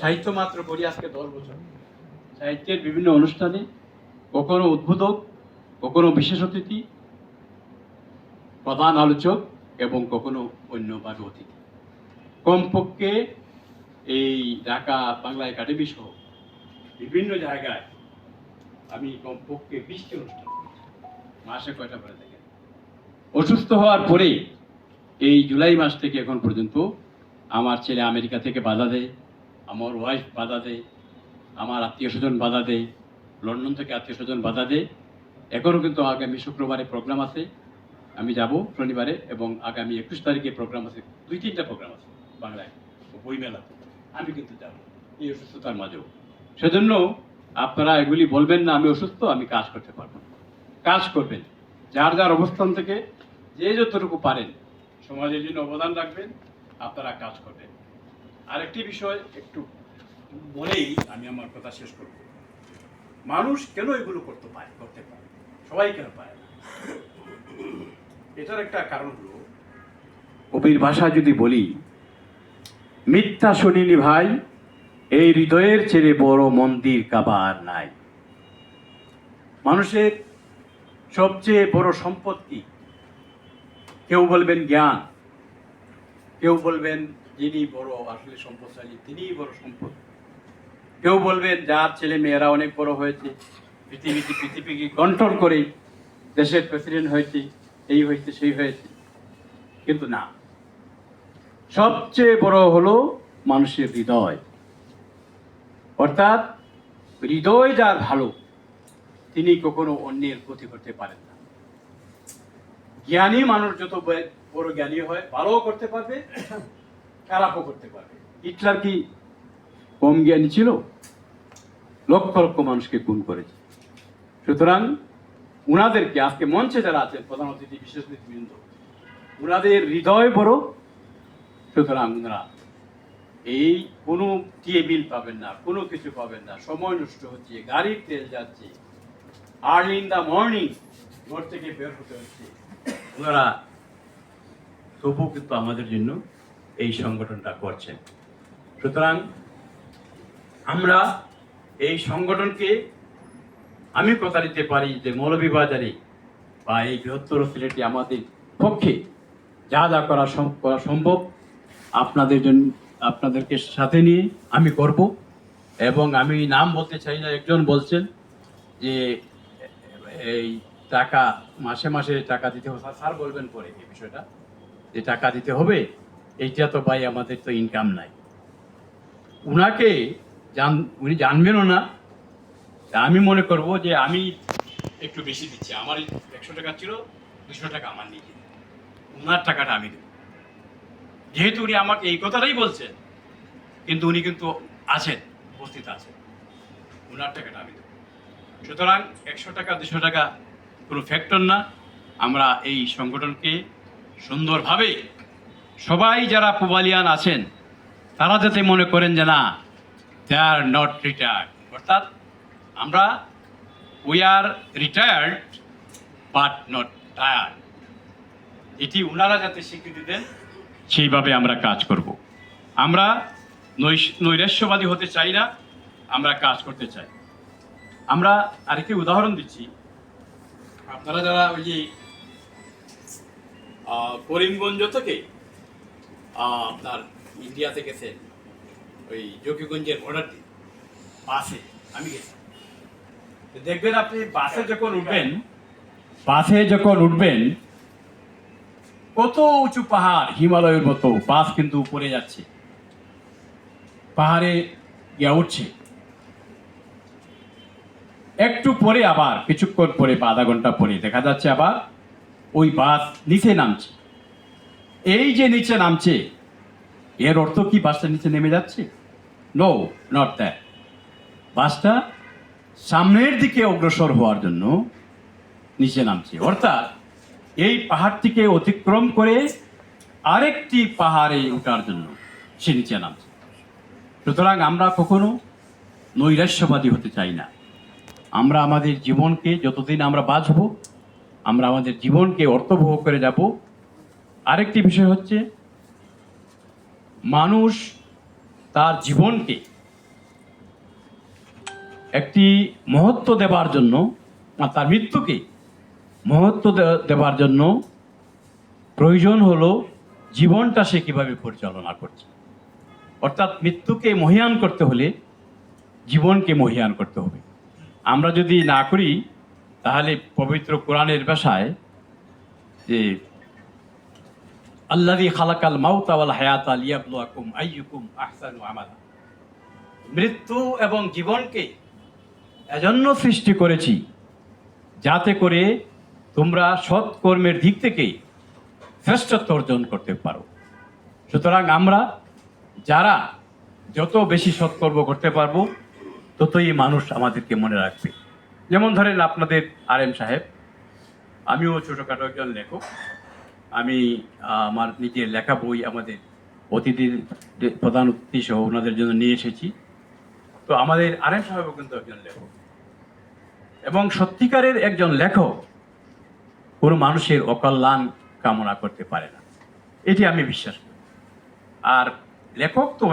সাহিত্য মাত্র পড়ি আজকে দশ বছর। সাহিত্যের বিভিন্ন অনুষ্ঠানে কখনো উদ্বোধক, কখনো বিশেষ অতিথি, প্রধান আলোচক এবং কখনো অন্যভাবে অতিথি। কমপক্ষে এই ঢাকা বাংলা একাডেমি সহ বিভিন্ন জায়গায় আমি কমপক্ষে বিশটি অনুষ্ঠান। মাসে কয়টা করে দেখেন? অসুস্থ হওয়ার পরে এই জুলাই মাস থেকে এখন পর্যন্ত আমার ছেলে আমেরিকা থেকে বাধা দেয় আমার ওয়াইফ বাধা দেয় আমার আত্মীয় স্বজন বাধা দেয় লন্ডন থেকে আত্মীয় স্বজন বাধা দেয়। এখনও কিন্তু আগামী শুক্রবারে প্রোগ্রাম আছে আমি যাব শনিবারে এবং আগামী একুশ তারিখে প্রোগ্রাম আছে দুই তিনটা প্রোগ্রাম আছে বাংলায়। বইমেলাতে। আমি কিন্তু যাব এই অসুস্থতার মাঝেও। সেজন্য আপনারা এগুলি বলবেন না আমি অসুস্থ আমি কাজ করতে পারব না। কাজ করবেন যার যার অবস্থান থেকে যে যতটুকু পারেন। সমাজের জন্য অবদান রাখবেন আপনারা কাজ করবেন। আরেকটি বিষয় একটু বলেই আমি আমার কথা শেষ করব। মানুষ কেন এগুলো করতে পারে করতে পারে? সবাই কেন পারে না? এটার একটা কারণ হলো, কবির ভাষা যদি বলি, মিথ্যা শুনিনি ভাই, এই হৃদয়ের ছেড়ে বড় মন্দির কাবার নাই। মানুষের সবচেয়ে বড় সম্পত্তি, কেউ বলবেন জ্ঞান কেউ বলবেন যিনি বড় আসলে সম্পদশালী, তিনিই বড় সম্পদ। কেউ বলবেন যার ছেলে মেয়েরা অনেক বড় হয়েছে, পৃথিবীতে পৃথিবীকে কন্ট্রোল করে দেশের প্রেসিডেন্ট হয়েছে, এই হয়েছে, সেই হয়েছে। কিন্তু না। সবচেয়ে বড় হলো মানুষের হৃদয়। অর্থাৎ হৃদয় যার ভালো, তিনি কখনো অন্যের ক্ষতি করতে পারেন না। জ্ঞানী মানুষ যত বড় জ্ঞানী হয়, ভালোও করতে পারবে, খারাপও করতে পারবে। হিটলার কি কম জ্ঞানী ছিল? লক্ষ লক্ষ মানুষকে খুন করেছে। সুতরাং উনাদেরকে, আজকে মঞ্চে যারা আছেন, প্রধান অতিথি, বিশেষ অতিথিবৃন্দ, উনাদের হৃদয় বড়। সুতরাং উনারা এই কোনো টিএ বিল পাবেন না, কোনো কিছু পাবেন না। সময় নষ্ট হচ্ছে, গাড়ির তেল যাচ্ছে আর্লি ইন দ্য মর্নিং, ঘর থেকে বের হতে হচ্ছে। ওনারা তবুও কিন্তু আমাদের জন্য এই সংগঠনটা করছেন সুতরাং আমরা এই সংগঠনকে আমি কথা দিতে পারি যে মৌলভীবাজারে বা এই বৃহত্তর সিলেটে আমাদের পক্ষে যা যা করা করা সম্ভব আপনাদের জন্য, আপনাদেরকে সাথে নিয়ে আমি করব। এবং আমি নাম বলতে চাই না, একজন বলছেন যে এই টাকা, মাসে মাসে টাকা দিতে হবে। স্যার বলবেন পরে এই বিষয়টা। যে টাকা দিতে হবে, এইটা তো ভাই আমাদের তো ইনকাম নাই। উনাকে জান, উনি জানবেনও না। আমি মনে করব যে আমি একটু বেশি দিচ্ছি। আমার একশো টাকা ছিল, দুশো টাকা আমার নিজে উনার টাকাটা আমি দেব। যেহেতু উনি আমাকে এই কথাটাই বলছেন, কিন্তু উনি কিন্তু আছেন, উপস্থিত আছেন। উনার টাকাটা আমি দেব। সুতরাং একশো টাকা, দুশো টাকা কোনো ফ্যাক্টর না। আমরা এই সংগঠনকে সুন্দরভাবে সবাই যারা পুবালিয়ান আছেন, তারা যাতে মনে করেন যে না দে আর নট রিটায়ার্ড অর্থাৎ আমরা we are retired but not tired এটি ওনারা যাতে স্বীকৃতি দেন, সেইভাবে আমরা কাজ করব। আমরা নৈরাশ্যবাদী হতে চাই না, আমরা কাজ করতে চাই। আমরা আরেকটি উদাহরণ দিচ্ছি। আপনারা যারা ওই যে করিমগঞ্জ থেকে আপনার ইন্ডিয়াতে গেছেন ওই জকিগঞ্জের বর্ডার দিয়ে বাসে আমি গেছি। দেখবেন আপনি বাসে যখন উঠবেন বাসে যখন উঠবেন কত উঁচু পাহাড় হিমালয়ের মতো বাস কিন্তু উপরে যাচ্ছে। পাহাড়ে গিয়া উঠছে। একটু পরে আবার কিছুক্ষণ পরে বা আধা ঘণ্টা পরে দেখা যাচ্ছে আবার ওই বাস নিচে নামছে। এই যে নিচে নামছে, এর অর্থ কি বাসটা নিচে নেমে যাচ্ছে? নো নট দ্যাট বাসটা সামনের দিকে অগ্রসর হওয়ার জন্য নিচে নামছে। অর্থাৎ এই পাহাড়টিকে অতিক্রম করে আরেকটি পাহাড়ে ওঠার জন্য সে নিচে নামছে। সুতরাং আমরা কখনো নৈরাশ্যবাদী হতে চাই না। আমরা আমাদের জীবনকে যতদিন আমরা বাঁচব আমরা আমাদের জীবনকে অর্থবহ করে যাব। আরেকটি বিষয় হচ্ছে, মানুষ তার জীবনকে একটি মহত্ব দেবার জন্য তার মৃত্যুকে মহত্ব দেবার জন্য প্রয়োজন হলো জীবনটা সে কীভাবে পরিচালনা করছে। অর্থাৎ মৃত্যুকে মহিয়ান করতে হলে জীবনকে মহিয়ান করতে হবে। আমরা যদি না করি তাহলে পবিত্র কোরআনের ভাষায় যে আল্লাদি খালাকাল মাউতা ওয়াল হায়াতা লিয়াবলুয়াকুম আইয়ুকুম আহসানু আমালা। মৃত্যু এবং জীবনকে এজন্য সৃষ্টি করেছি, যাতে করে তোমরা সৎ কর্মের দিক থেকে শ্রেষ্ঠত্ব অর্জন করতে পারো। সুতরাং আমরা যারা যত বেশি সৎকর্ম করতে পারব, ততই মানুষ আমাদেরকে মনে রাখবে। যেমন ধরেন আপনাদের আর এম সাহেব, আমিও ছোটোখাটো একজন লেখক। আমি আমার নিজের লেখা বই আমাদের অতিথি প্রধান অতিথি সহ ওনাদের জন্য নিয়ে এসেছি। তো আমাদের আর এম সাহেবও কিন্তু একজন লেখক। এবং সত্যিকারের একজন লেখক কোনো মানুষের অকল্যাণ কামনা করতে পারে না। এটি আমি বিশ্বাস করি। আর লেখক তো